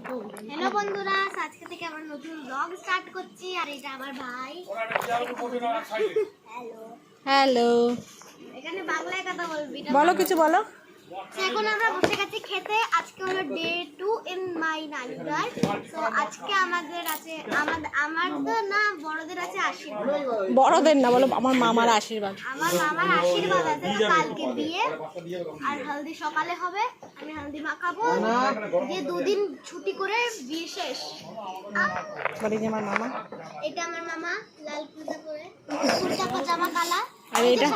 Hello বন্ধুরা আজকে থেকে আমার নতুন ব্লগ স্টার্ট করছি আর এটা আমার ভাই। হ্যালো। হ্যালো। এখানে বাংলায় কথা বলবি বলো। কিছু বলো। এখন আমরা বসে গেছি খেতে। আজকে হলো ডে টু ইন মাই নানিদার তো আজকে আমাদের আছে আমাদের আমার না বড়দের আছে আশীর্বাদ। বড়দের না বলো আমার মামার আশীর্বাদ। আমার মামার আশীর্বাদ আছে তো কালকে বিয়ে। আর হলদি সকালে হবে আমি হলদি মাখাবো। দিয়ে দুদিন ছুটি করে বিয়ে শেষ। বলি আমার মামা। এটা আমার মামা লাল কুর্তা পরে কুর্তা পাজামা কালা আর এটা?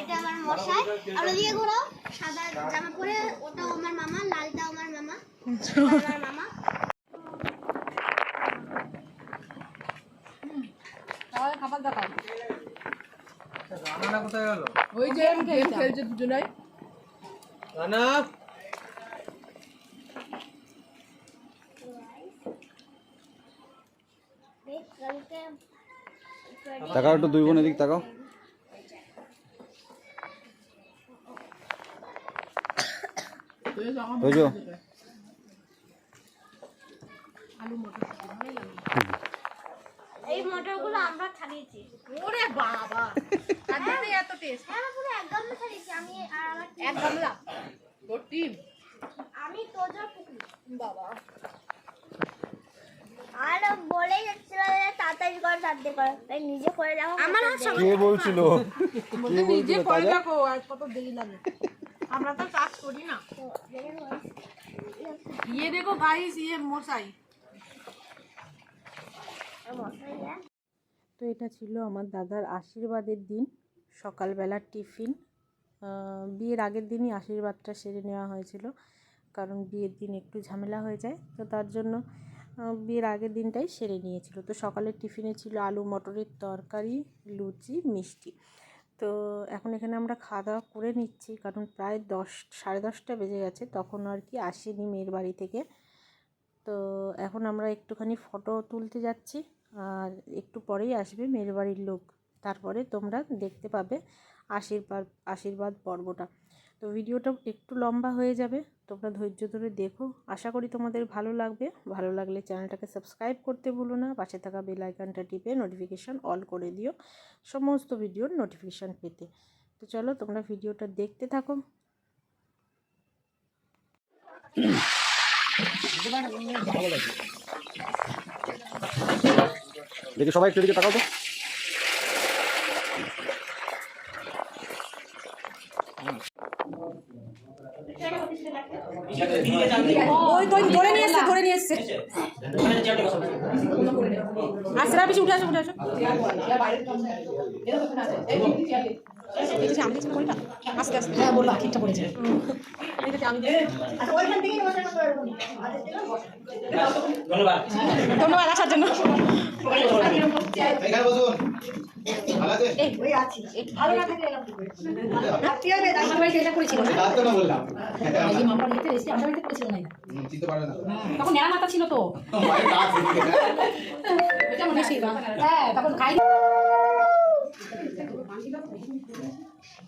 এটা আমার মশাই। ঘোরাও। সাদা জামা পরে ওটাও আমার মামা লালটাও আমার মামা। এটা আমার মামা। খাবার দেখাও রানা কোথায় গেল? ওই যে গেম খেলছে দুজনাই। রানা? তাকাও একটু দুই বোন এদিক তাকাও। বুঝো? এই মটরগুলো আমরা ছাড়িয়েছি। ওরে বাবা! তার এত টেস্ট হ্যাঁ পুরো এক গামলা ছাড়িয়েছি আমি আর আমার এক গামলা? তোর টিম আমি তোজা পুকুরি। বাবা! আর বলেই যাচ্ছিল যে তাড়াতাড়ি কর তাড়াতাড়ি কর। তাই নিজে করে দেখো আমার কে বলছিল? নিজে করে দেখো আর কত দেরি লাগে। আমরা তো কাজ করি না। ইয়ে দেখো গাইস ইয়ে তো এটা ছিল আমার দাদার আশীর্বাদের দিন সকালবেলার টিফিন। বিয়ের আগের দিনই আশীর্বাদটা সেরে নেওয়া হয়েছিল, কারণ বিয়ের দিন একটু ঝামেলা হয়ে যায়, তো তার জন্য বিয়ের আগের দিনটাই সেরে নিয়েছিল। তো সকালের টিফিনে ছিল আলু, মটরের তরকারি, লুচি, মিষ্টি। তো এখন এখানে আমরা খাওয়া দাওয়া করে নিচ্ছি। কারণ প্রায় দশ, সাড়ে দশটা বেজে গেছে। তখন আর কি আসেনি মেয়ের বাড়ি থেকে। তো এখন আমরা একটুখানি ফটো তুলতে যাচ্ছি। আর একটু পরেই আসবে মেয়ের বাড়ির লোক। তারপরে তোমরা দেখতে পাবে আশীর্বাদ আশীর্বাদ পর্বটা। তো ভিডিওটা একটু লম্বা হয়ে যাবে। তোমরা ধৈর্য ধরে দেখো। আশা করি তোমাদের ভালো লাগবে। ভালো লাগলে চ্যানেলটাকে সাবস্ক্রাইব করতে ভুলো না। পাশে থাকা বেল আইকনটা টিপে নোটিফিকেশান অল করে দিও সমস্ত ভিডিওর নোটিফিকেশান পেতে। তো চলো তোমরা ভিডিওটা দেখতে থাকো। দেখি সবাই একটু এদিকে তাকাও তো। ওই তো ধরে নিয়ে এসছে ধরে নিয়ে এসছে আসছে না পিছু উঠে আসো উঠে আসো আস্তে আস্তে হ্যাঁ বললাম আখিরটা আমি ধন্যবাদ। আসার জন্য। তখন নেড়া মাথা ছিল তো। হ্যাঁ তখন খাই।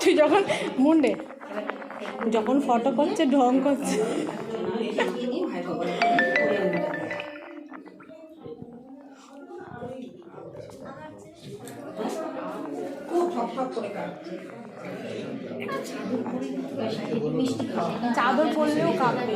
তুই যখন মুন্ডে যখন ফটো করছে ঢং করছে। চাদর পরলেও কাঁপবে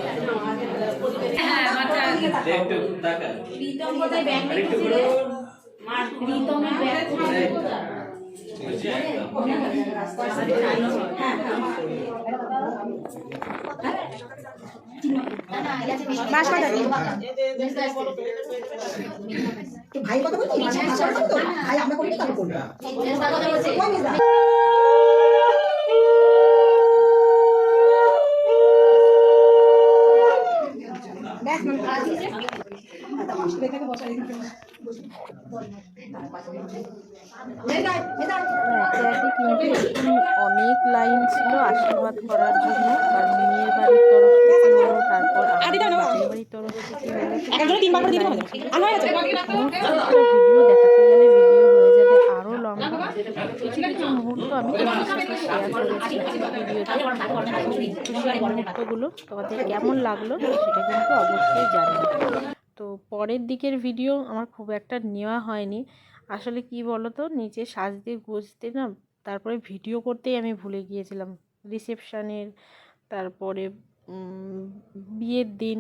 ভাই কথা বলছি ভাই আমরা করবি একে একে কিন্তু এখানে অনেক লাইন ছিল আশীর্বাদ করার জন্য কারণ মেয়ের বাড়ির তরফ থেকে হলো তারপর আমাদের বাড়ির তরফ থেকে হলো হয়ে ভিডিও দেখাতে গেলে ভিডিও হয়ে যাবে আরও লম্বা কিছু কিছু মুহূর্ত আমি তোমাদের সাথে শেয়ার করেছি ভিডিওতে খুশির মুহূর্তগুলো তোমাদের কেমন লাগল সেটা কিন্তু অবশ্যই জানাবে তো পরের দিকের ভিডিও আমার খুব একটা নেওয়া হয়নি। আসলে কি বলো তো নিচে সাজতে গুজতে না, তারপরে ভিডিও করতেই আমি ভুলে গিয়েছিলাম। রিসেপশানের, তারপরে বিয়ের দিন,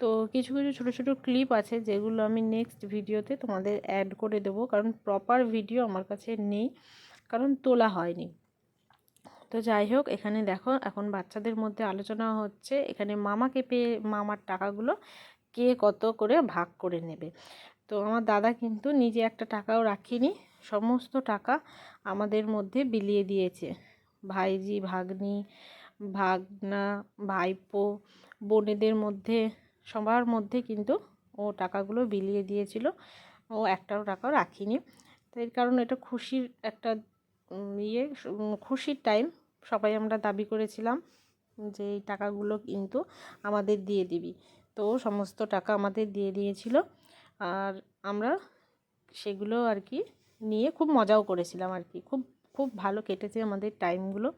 তো কিছু কিছু ছোটো ছোটো ক্লিপ আছে যেগুলো আমি নেক্সট ভিডিওতে তোমাদের অ্যাড করে দেবো। কারণ প্রপার ভিডিও আমার কাছে নেই, কারণ তোলা হয়নি। তো যাই হোক, এখানে দেখো, এখন বাচ্চাদের মধ্যে আলোচনা হচ্ছে। এখানে মামাকে পেয়ে, মামার টাকাগুলো কে কত করে ভাগ করে নেবে। তো আমার দাদা কিন্তু নিজে একটা টাকাও রাখিনি, সমস্ত টাকা আমাদের মধ্যে বিলিয়ে দিয়েছে। ভাইজি, ভাগ্নি, ভাগনা, ভাইপো, বোনেদের মধ্যে, সবার মধ্যে কিন্তু ও টাকাগুলো বিলিয়ে দিয়েছিল। ও একটাও টাকাও রাখিনি। তো এর কারণ এটা খুশির একটা ইয়ে খুশির টাইম সবাই আমরা দাবি করেছিলাম যে এই টাকাগুলো কিন্তু আমাদের দিয়ে দিবি। তো সমস্ত টাকা আমাদের দিয়ে দিয়েছিল। আর আমরা সেগুলো আর কি নিয়ে খুব মজাও করেছিলাম আর কি। খুব খুব ভালো কেটেছে আমাদের টাইমগুলো।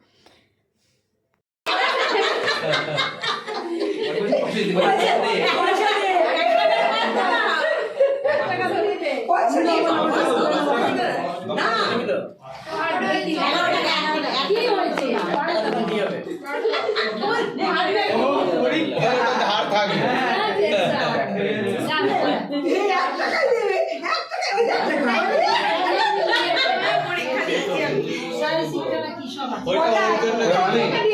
ধার 我在跟着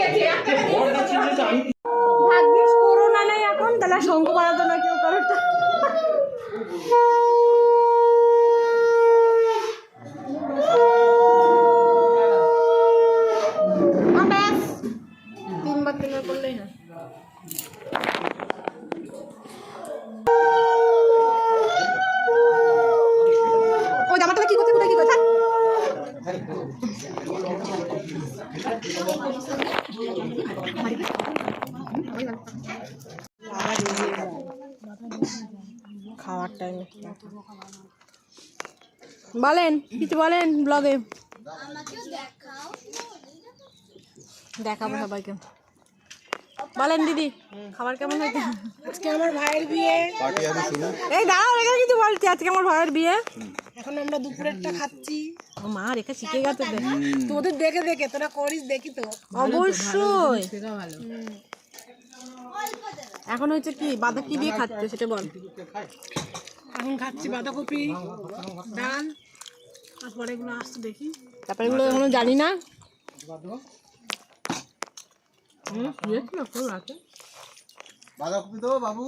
খাওয়ার টাইমে বলেন কিছু বলেন ব্লগে দেখাবো সবাইকে। বলেন দিদি খাবার কেমন হয়েছে? আজকে আমার ভাইয়ের বিয়ে। পার্টি হবে শুরু এই দাঁড়াও রেখে কিছু বলছি আজকে আমার ভাইয়ের বিয়ে। এখন আমরা দুপুরেরটা খাচ্ছি। ও মা রেখে শিখে গেছে তোদের দেখে দেখে তোরা করিস দেখি তো। অবশ্যই। এখন হচ্ছে কি বাঁধা কি দিয়ে খাচ্ছে সেটা বল। এখন খাচ্ছি বাঁধাকপি ডাল তারপরে এগুলো আসতে দেখি। তারপরে এগুলো এখনও জানি না। বাঁধাকপি তো বাবু?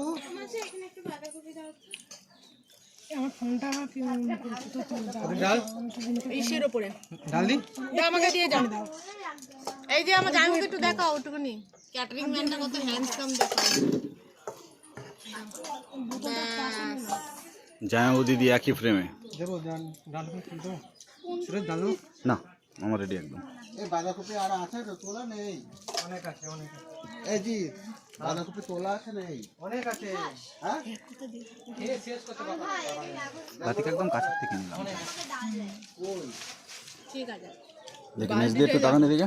আমার ফোনটা ইসের ওপরে। ডাল দি? দাও আমাকে দিয়ে যাও এই যে আমার জামাইকে একটু দেখাও ওটুকুনি ক্যাটারিং ম্যানটা কত হ্যান্ডসাম ব্যাস। জামাইবাবু দিদি একই ফ্রেমে? না আমার রেডি একদম। এই বাঁধাকপি আর আছে তো তোলা নেই। অনেক আছে অনেক আছে। এই জি বাঁধাকপি তোলা আছে নেই। অনেক আছে। হ্যাঁ? শেষ করতে পারব একদম কাছের থেকে নিলাম। ঠিক আছে। দেখি নিচ দিয়ে একটু তাকান এদিকে।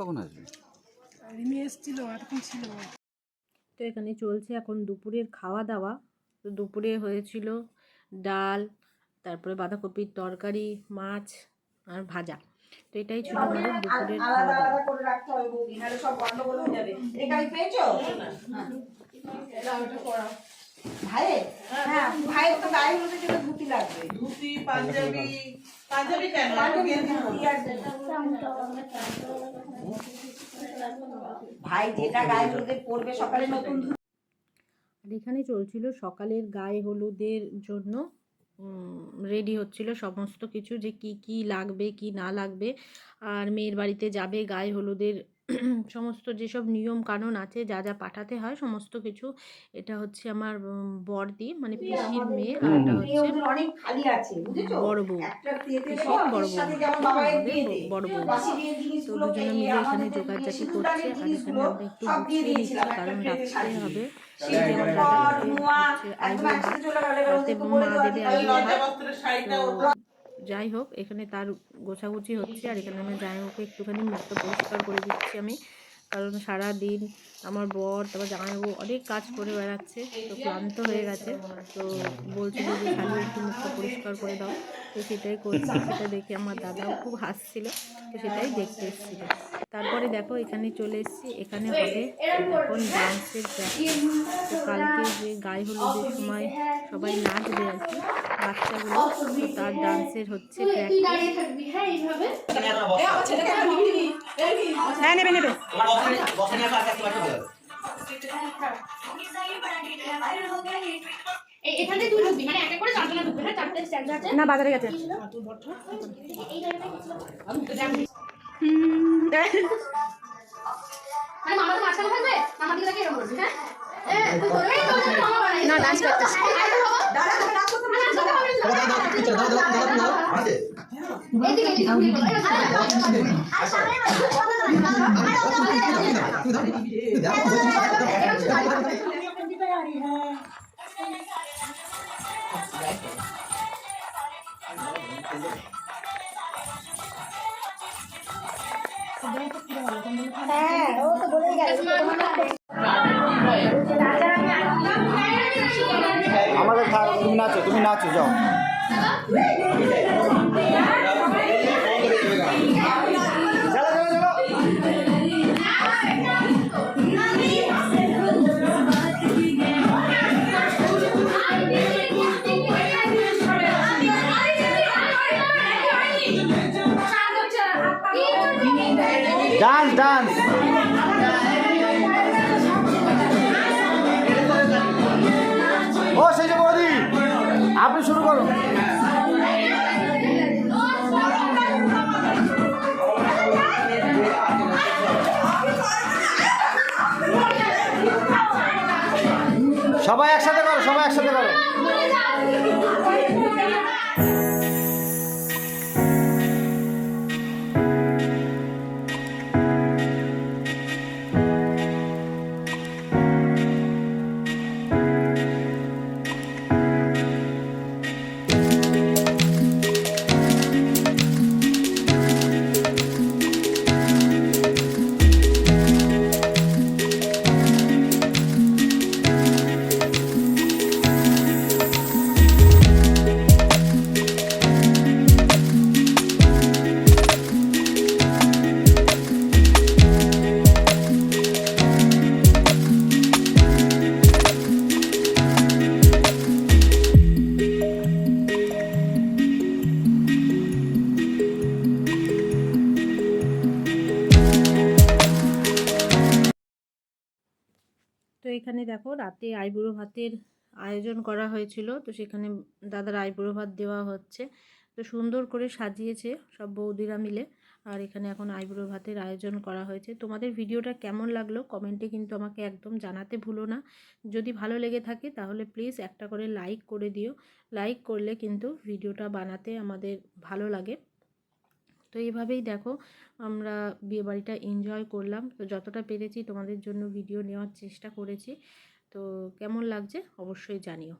কখন আসবে? রিমি এসেছিল এতক্ষণ ছিল। তো এখানে চলছে এখন দুপুরের খাওয়া দাওয়া। তো দুপুরে হয়েছিল ডাল তারপরে বাঁধাকপির তরকারি মাছ আর ভাজা। তো এটাই ছিল আমাদের দুপুরের খাওয়া দাওয়া। সব হয়ে যাবে। হ্যাঁ ভাইয়ের তো গায়ে হলুদের জন্য ধুতি লাগবে। ধুতি পাঞ্জাবি পাঞ্জাবি কেন? পাঞ্জাবি ভাই যেটা গায়ে হলুদের পরবে সকালে নতুন আর এখানে চলছিল সকালের গায়ে হলুদের জন্য রেডি হচ্ছিল সমস্ত কিছু যে কি কি লাগবে কি না লাগবে। আর মেয়ের বাড়িতে যাবে গায়ে হলুদের সমস্ত যেসব নিয়ম কানুন আছে যা যা পাঠাতে হয় সমস্ত কিছু। এটা হচ্ছে আমার বড়দি মানে পিসির মেয়ে আর এটা হচ্ছে অনেক খালি আছে বুঝেছ? বড় বউ। পিসির বড় বউ। বড় তো দুজনে মিলে এখানে জোগাড়জাটি করছে আর এখানে আমরা একটু গুছিয়ে কারণ রাখতে হবে। মা দেবে ভাত যাই হোক, এখানে তার গোছাগুছি হচ্ছে আর এখানে আমি জামাইবাবুকে একটুখানি মুখটা পরিষ্কার করে দিচ্ছি আমি। কারণ সারা দিন আমার বর, তারপর জামাইবাবু অনেক কাজ করে বেড়াচ্ছে, তো ক্লান্ত হয়ে গেছে। তো বলছিল যে খালি একটু মুখটা পরিষ্কার করে দাও। তো সেটাই করছি, সেটা দেখে আমার দাদাও খুব হাসছিল, তো সেটাই দেখতে এসেছিল। তারপরে দেখো, এখানে চলে এসেছি, এখানে হবে এখন ডান্সের প্র্যাকটিস তো কালকে যে গায়ে হলুদের সময় সবাই নাচবে আর কি বাচ্চাগুলো তার ডান্সের হচ্ছে হ্যাঁ নেবে নেবে। মানে ঢুকবে হ্যাঁ আছে। না বাজারে গেছে। এই জায়গাটা মানে মামা তো মাঝখানে থাকবে মামা দিকে এরকম করবি হ্যাঁ? এ, তুই করবি, এই তো, এই তো, মামা বানাই। না ডান্স করতেছে এইদিকে, এইদিকে, এইদিকে। আর সামনে বসো, কথা বলো তুমি নাচো তুমি নাচো যাও একসাথে করো। এখানে দেখো রাতে আইবুড়ো ভাতের আয়োজন করা হয়েছিল। তো সেখানে দাদার আইবুড়ো ভাত দেওয়া হচ্ছে। তো সুন্দর করে সাজিয়েছে সব বৌদিরা মিলে। আর এখানে এখন আইবুড়ো ভাতের আয়োজন করা হয়েছে। তোমাদের ভিডিওটা কেমন লাগল কমেন্টে কিন্তু আমাকে একদম জানাতে ভুলো না। যদি ভালো লেগে থাকে তাহলে প্লিজ একটা করে লাইক করে দিও। লাইক করলে কিন্তু ভিডিওটা বানাতে আমাদের ভালো লাগে। তো এইভাবেই দেখো আমরা বিয়েবাড়িটা এনজয় করলাম। তো যতটা পেরেছি তোমাদের জন্য ভিডিও নেওয়ার চেষ্টা করেছি। তো কেমন লাগছে অবশ্যই জানিও।